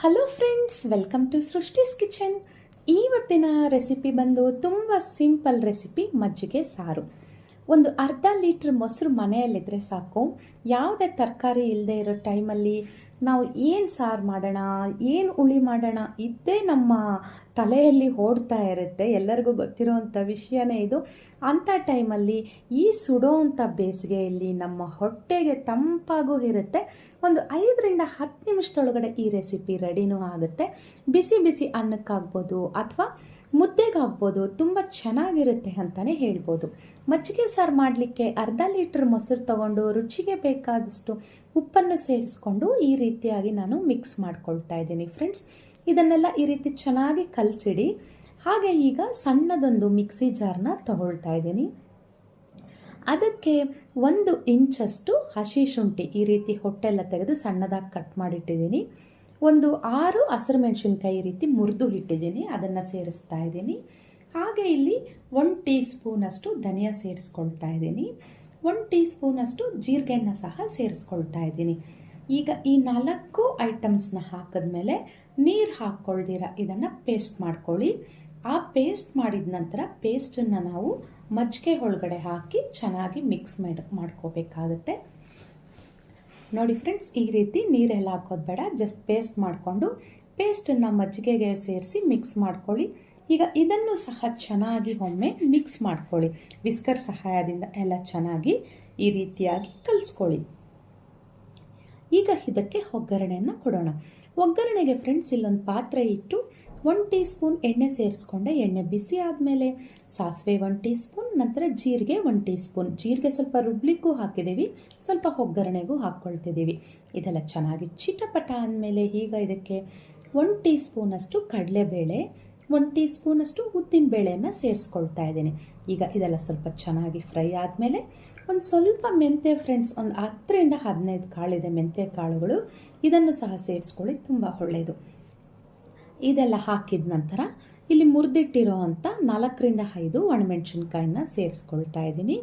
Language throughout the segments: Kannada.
Hello friends welcome to Srishti's kitchen ಇವತ್ತಿನ ರೆಸಿಪಿ ಬಂದು ತುಂಬ ಸಿಂಪಲ್ ರೆಸಿಪಿ ಮಜ್ಜಿಗೆ ಸಾರು. ಒಂದು ಅರ್ಧ ಲೀಟ್ರ್ ಮೊಸರು ಮನೆಯಲ್ಲಿದ್ದರೆ ಸಾಕು. ಯಾವುದೇ ತರಕಾರಿ ಇಲ್ಲದೆ ಇರೋ ಟೈಮಲ್ಲಿ ನಾವು ಏನು ಸಾರು ಮಾಡೋಣ, ಏನು ಹುಳಿ ಮಾಡೋಣ, ಇದ್ದೇ ನಮ್ಮ ತಲೆಯಲ್ಲಿ ಓಡ್ತಾ ಇರುತ್ತೆ. ಎಲ್ಲರಿಗೂ ಗೊತ್ತಿರೋವಂಥ ವಿಷಯನೇ ಇದು. ಅಂಥ ಟೈಮಲ್ಲಿ ಈ ಸುಡೋ ಅಂಥ ಬೇಸಿಗೆಯಲ್ಲಿ ನಮ್ಮ ಹೊಟ್ಟೆಗೆ ತಂಪಾಗೂ ಇರುತ್ತೆ. ಒಂದು ಐದರಿಂದ ಹತ್ತು ನಿಮಿಷದೊಳಗಡೆ ಈ ರೆಸಿಪಿ ರೆಡಿನೂ ಆಗುತ್ತೆ. ಬಿಸಿ ಬಿಸಿ ಅನ್ನಕ್ಕಾಗ್ಬೋದು ಅಥವಾ ಮುದ್ದೆಗಾಗ್ಬೋದು, ತುಂಬ ಚೆನ್ನಾಗಿರುತ್ತೆ ಅಂತಲೇ ಹೇಳ್ಬೋದು. ಮಜ್ಜಿಗೆ ಸಾರು ಮಾಡಲಿಕ್ಕೆ ಅರ್ಧ ಲೀಟ್ರ್ ಮೊಸರು ತಗೊಂಡು, ರುಚಿಗೆ ಬೇಕಾದಷ್ಟು ಉಪ್ಪನ್ನು ಸೇರಿಸ್ಕೊಂಡು ಈ ರೀತಿಯಾಗಿ ನಾನು ಮಿಕ್ಸ್ ಮಾಡ್ಕೊಳ್ತಾ ಇದ್ದೀನಿ ಫ್ರೆಂಡ್ಸ್. ಇದನ್ನೆಲ್ಲ ಈ ರೀತಿ ಚೆನ್ನಾಗಿ ಕಲಸಿಡಿ. ಹಾಗೆ ಈಗ ಸಣ್ಣದೊಂದು ಮಿಕ್ಸಿ ಜಾರ್ನ ತಗೊಳ್ತಾ ಇದ್ದೀನಿ. ಅದಕ್ಕೆ ಒಂದು ಇಂಚಷ್ಟು ಹಸಿ ಶುಂಠಿ ಈ ರೀತಿ ಹೊಟ್ಟೆಲ್ಲ ತೆಗೆದು ಸಣ್ಣದಾಗಿ ಕಟ್ ಮಾಡಿಟ್ಟಿದ್ದೀನಿ. ಒಂದು ಆರು ಹಸಿರು ಮೆಣಸಿನ್ಕಾಯಿ ರೀತಿ ಮುರಿದು ಇಟ್ಟಿದ್ದೀನಿ, ಅದನ್ನು ಸೇರಿಸ್ತಾ ಇದ್ದೀನಿ. ಹಾಗೆ ಇಲ್ಲಿ ಒನ್ ಟೀ ಸ್ಪೂನಷ್ಟು ಧನಿಯಾ ಸೇರಿಸ್ಕೊಳ್ತಾ ಇದ್ದೀನಿ. ಒನ್ ಟೀ ಸ್ಪೂನಷ್ಟು ಜೀರಿಗೆಯನ್ನು ಸಹ ಸೇರಿಸ್ಕೊಳ್ತಾ ಇದ್ದೀನಿ. ಈಗ ಈ ನಾಲ್ಕು ಐಟಮ್ಸ್ನ ಹಾಕಿದ್ಮೇಲೆ ನೀರು ಹಾಕ್ಕೊಳ್ದಿರ, ಇದನ್ನು ಪೇಸ್ಟ್ ಮಾಡ್ಕೊಳ್ಳಿ. ಆ ಪೇಸ್ಟ್ ಮಾಡಿದ ನಂತರ ಪೇಸ್ಟನ್ನು ನಾವು ಮಜ್ಜಿಗೆ ಒಳಗಡೆ ಹಾಕಿ ಚೆನ್ನಾಗಿ ಮಿಕ್ಸ್ ಮಾಡಿ, ಮಾಡ್ಕೋಬೇಕಾಗತ್ತೆ. ನೋಡಿ ಫ್ರೆಂಡ್ಸ್, ಈ ರೀತಿ ನೀರೆಲ್ಲ ಹಾಕೋದು ಬೇಡ ಜಸ್ಟ್ ಪೇಸ್ಟ್ ಮಾಡಿಕೊಂಡು ಪೇಸ್ಟನ್ನು ಮಜ್ಜಿಗೆಗೆ ಸೇರಿಸಿ ಮಿಕ್ಸ್ ಮಾಡ್ಕೊಳ್ಳಿ. ಈಗ ಇದನ್ನು ಸಹ ಚೆನ್ನಾಗಿ ಒಮ್ಮೆ ಮಿಕ್ಸ್ ಮಾಡ್ಕೊಳ್ಳಿ. ವಿಸ್ಕರ್ ಸಹಾಯದಿಂದ ಎಲ್ಲ ಚೆನ್ನಾಗಿ ಈ ರೀತಿಯಾಗಿ ಕಲಿಸ್ಕೊಳ್ಳಿ. ಈಗ ಇದಕ್ಕೆ ಒಗ್ಗರಣೆಯನ್ನು ಕೊಡೋಣ. ಒಗ್ಗರಣೆಗೆ ಫ್ರೆಂಡ್ಸ್ ಇಲ್ಲೊಂದು ಪಾತ್ರೆ ಇಟ್ಟು ಒನ್ ಟೀ ಸ್ಪೂನ್ ಎಣ್ಣೆ ಸೇರಿಸ್ಕೊಂಡೆ, ಎಣ್ಣೆ ಬಿಸಿ ಆದಮೇಲೆ ಸಾಸಿವೆ ಒನ್ ಟೀ ಸ್ಪೂನ್ ನಂತರ ಜೀರಿಗೆ ಒನ್ ಟೀ ಸ್ಪೂನ್ ಜೀರಿಗೆ ಸ್ವಲ್ಪ ರುಬ್ಲಿಕ್ಕೂ ಹಾಕಿದ್ದೀವಿ, ಸ್ವಲ್ಪ ಒಗ್ಗರಣೆಗೂ ಹಾಕ್ಕೊಳ್ತಿದ್ದೀವಿ. ಇದೆಲ್ಲ ಚೆನ್ನಾಗಿ ಚಿಟಪಟ ಅಂದಮೇಲೆ ಈಗ ಇದಕ್ಕೆ ಒನ್ ಟೀ ಸ್ಪೂನಷ್ಟು ಕಡಲೆಬೇಳೆ ಒನ್ ಟೀ ಸ್ಪೂನಷ್ಟು ಉದ್ದಿನ ಬೇಳೆಯನ್ನು ಸೇರಿಸ್ಕೊಳ್ತಾ ಇದ್ದೀನಿ. ಈಗ ಇದೆಲ್ಲ ಸ್ವಲ್ಪ ಚೆನ್ನಾಗಿ ಫ್ರೈ ಆದಮೇಲೆ ಒಂದು ಸ್ವಲ್ಪ ಮೆಂತ್ಯ ಫ್ರೆಂಡ್ಸ್, ಒಂದು ಹತ್ತರಿಂದ ಹದಿನೈದು ಕಾಳಿದೆ ಮೆಂತ್ಯ ಕಾಳುಗಳು, ಇದನ್ನು ಸಹ ಸೇರಿಸ್ಕೊಳ್ಳಿ, ತುಂಬ ಒಳ್ಳೆಯದು. ಇದೆಲ್ಲ ಹಾಕಿದ ನಂತರ ಇಲ್ಲಿ ಮುರಿದಿಟ್ಟಿರೋ ಅಂಥ ನಾಲ್ಕರಿಂದ ಐದು ಒಣಮೆಣಸಿನ್ಕಾಯಿನ ಸೇರಿಸ್ಕೊಳ್ತಾ ಇದ್ದೀನಿ.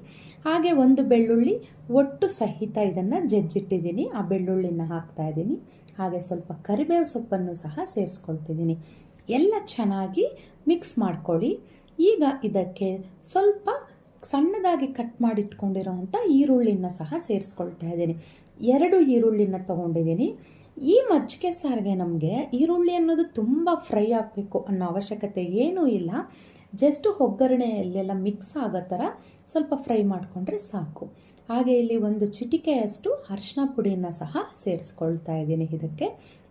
ಹಾಗೆ ಒಂದು ಬೆಳ್ಳುಳ್ಳಿ ಒಟ್ಟು ಸಹಿತ ಇದನ್ನು ಜಜ್ಜಿಟ್ಟಿದ್ದೀನಿ. ಆ ಬೆಳ್ಳುಳ್ಳಿನ ಹಾಕ್ತಾ ಇದ್ದೀನಿ. ಹಾಗೆ ಸ್ವಲ್ಪ ಕರಿಬೇವು ಸೊಪ್ಪನ್ನು ಸಹ ಸೇರಿಸ್ಕೊಳ್ತಿದ್ದೀನಿ. ಎಲ್ಲ ಚೆನ್ನಾಗಿ ಮಿಕ್ಸ್ ಮಾಡ್ಕೊಳ್ಳಿ. ಈಗ ಇದಕ್ಕೆ ಸ್ವಲ್ಪ ಸಣ್ಣದಾಗಿ ಕಟ್ ಮಾಡಿಟ್ಕೊಂಡಿರೋ ಅಂಥ ಈರುಳ್ಳಿನ ಸಹ ಸೇರಿಸ್ಕೊಳ್ತಾ ಇದ್ದೀನಿ. ಎರಡು ಈರುಳ್ಳಿನ ತೊಗೊಂಡಿದ್ದೀನಿ. ಈ ಮಜ್ಜಿಗೆ ಸಾರಿಗೆ ನಮಗೆ ಈರುಳ್ಳಿ ಅನ್ನೋದು ತುಂಬ ಫ್ರೈ ಆಗಬೇಕು ಅನ್ನೋ ಅವಶ್ಯಕತೆ ಏನೂ ಇಲ್ಲ. ಜಸ್ಟ್ ಒಗ್ಗರಣೆಯಲ್ಲೆಲ್ಲ ಮಿಕ್ಸ್ ಆಗೋ ಥರ ಸ್ವಲ್ಪ ಫ್ರೈ ಮಾಡಿಕೊಂಡ್ರೆ ಸಾಕು. ಹಾಗೆ ಇಲ್ಲಿ ಒಂದು ಚಿಟಿಕೆಯಷ್ಟು ಅರಿಶಿನ ಪುಡಿನ ಸಹ ಸೇರಿಸ್ಕೊಳ್ತಾ ಇದ್ದೀನಿ ಇದಕ್ಕೆ.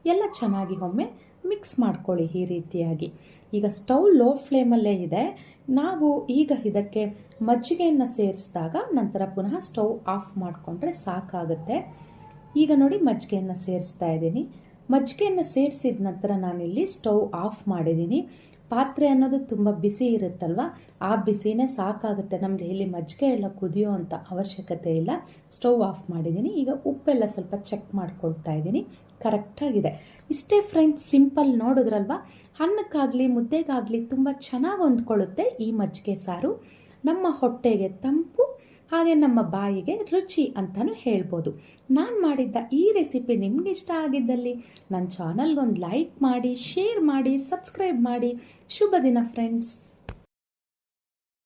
ಎಲ್ಲ ಚೆನ್ನಾಗಿ ಒಮ್ಮೆ ಮಿಕ್ಸ್ ಮಾಡ್ಕೊಳ್ಳಿ ಈ ರೀತಿಯಾಗಿ. ಈಗ ಸ್ಟವ್ ಲೋ ಫ್ಲೇಮಲ್ಲೇ ಇದೆ. ನಾವು ಈಗ ಇದಕ್ಕೆ ಮಜ್ಜಿಗೆಯನ್ನು ಸೇರಿಸಿದಾಗ ನಂತರ ಪುನಃ ಸ್ಟವ್ ಆಫ್ ಮಾಡಿಕೊಂಡ್ರೆ ಸಾಕಾಗುತ್ತೆ. ಈಗ ನೋಡಿ ಮಜ್ಜಿಗೆಯನ್ನು ಸೇರಿಸ್ತಾ ಇದ್ದೀನಿ. ಮಜ್ಜಿಗೆಯನ್ನು ಸೇರಿಸಿದ ನಂತರ ನಾನಿಲ್ಲಿ ಸ್ಟವ್ ಆಫ್ ಮಾಡಿದ್ದೀನಿ. ಪಾತ್ರೆ ಅನ್ನೋದು ತುಂಬ ಬಿಸಿ ಇರುತ್ತಲ್ವ? ಆ ಬಿಸಿನೇ ಸಾಕಾಗುತ್ತೆ. ನಮಗೆ ಇಲ್ಲಿ ಮಜ್ಜಿಗೆ ಎಲ್ಲ ಕುದಿಯೋ ಅಂಥ ಅವಶ್ಯಕತೆ ಇಲ್ಲ. ಸ್ಟವ್ ಆಫ್ ಮಾಡಿದ್ದೀನಿ. ಈಗ ಉಪ್ಪೆಲ್ಲ ಸ್ವಲ್ಪ ಚೆಕ್ ಮಾಡ್ಕೊಳ್ತಾ ಇದ್ದೀನಿ. ಕರೆಕ್ಟಾಗಿದೆ. ಇಷ್ಟೇ ಫ್ರೆಂಡ್ಸ್, ಸಿಂಪಲ್ ನೋಡಿದ್ರಲ್ವ? ಅನ್ನಕ್ಕಾಗಲಿ ಮುದ್ದೆಗಾಗಲಿ ತುಂಬ ಚೆನ್ನಾಗಿ ಹೊಂದ್ಕೊಳ್ಳುತ್ತೆ ಈ ಮಜ್ಜಿಗೆ ಸಾರು. ನಮ್ಮ ಹೊಟ್ಟೆಗೆ ತಂಪು ಹಾಗೆ ನಮ್ಮ ಬಾಯಿಗೆ ರುಚಿ ಅಂತಲೂ ಹೇಳ್ಬೋದು. ನಾನು ಮಾಡಿದ್ದ ಈ ರೆಸಿಪಿ ನಿಮ್ಗೆ ಇಷ್ಟ ಆಗಿದ್ದಲ್ಲಿ ನನ್ನ ಚಾನಲ್ಗೊಂದು ಲೈಕ್ ಮಾಡಿ, ಶೇರ್ ಮಾಡಿ, ಸಬ್ಸ್ಕ್ರೈಬ್ ಮಾಡಿ. ಶುಭ ದಿನ ಫ್ರೆಂಡ್ಸ್